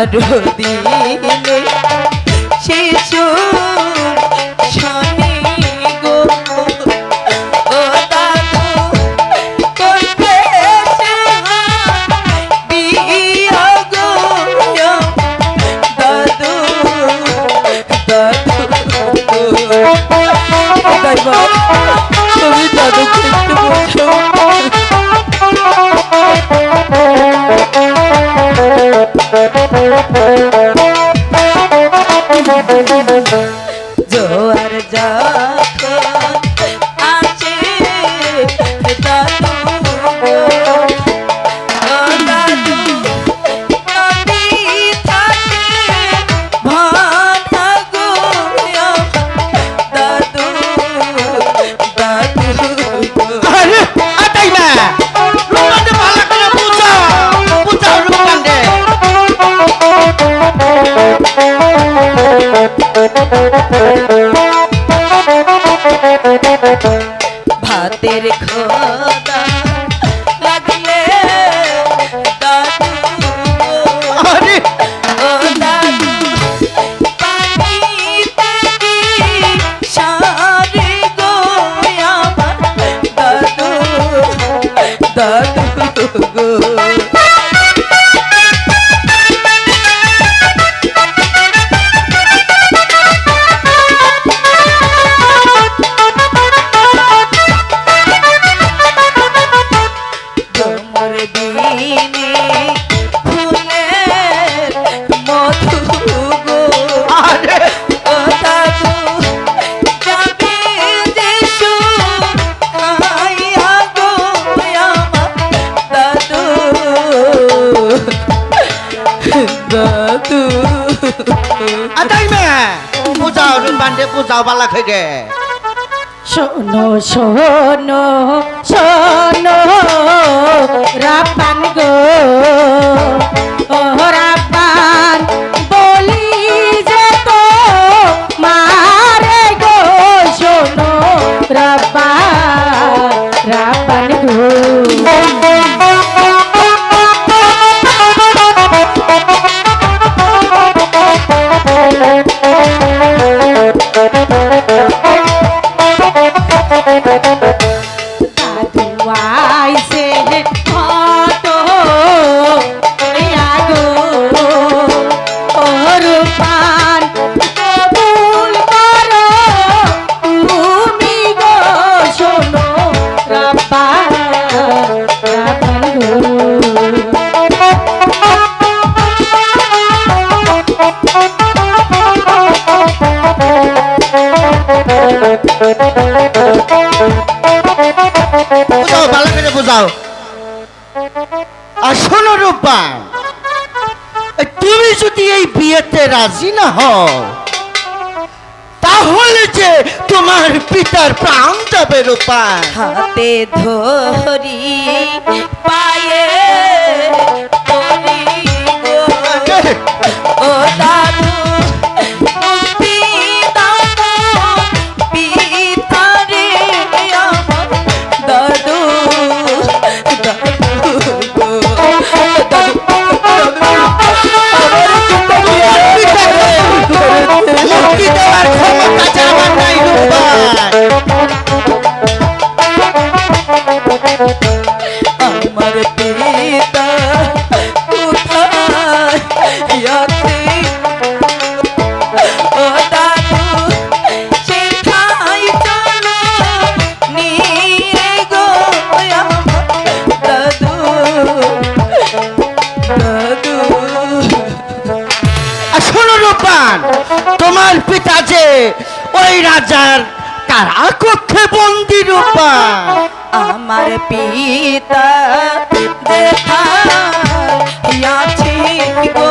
বারো দিনে শিশু ও দাদু করবে সে বিয়া গো দাদু দাদু আটাই না বুঝাও রূপান্তে বুঝাও ভালো করে শোনো শোনো শোনো রাপান গো। ও রাপান বলি যে তো মারে গো। শোনো রাপান রাপান গো। বুঝাও রূপান তুমি যদি এই বিয়েতে রাজি না হও, তাহলে যে তোমার পিতার প্রাণ যাবে রূপান হাতে ধরি, পায়ে মুক্তি দেওয়ার ক্ষমতা যে তোমার পিতা যে ওই রাজার কারা কক্ষে বন্দি রূপা? আমার পিতা দেখা গো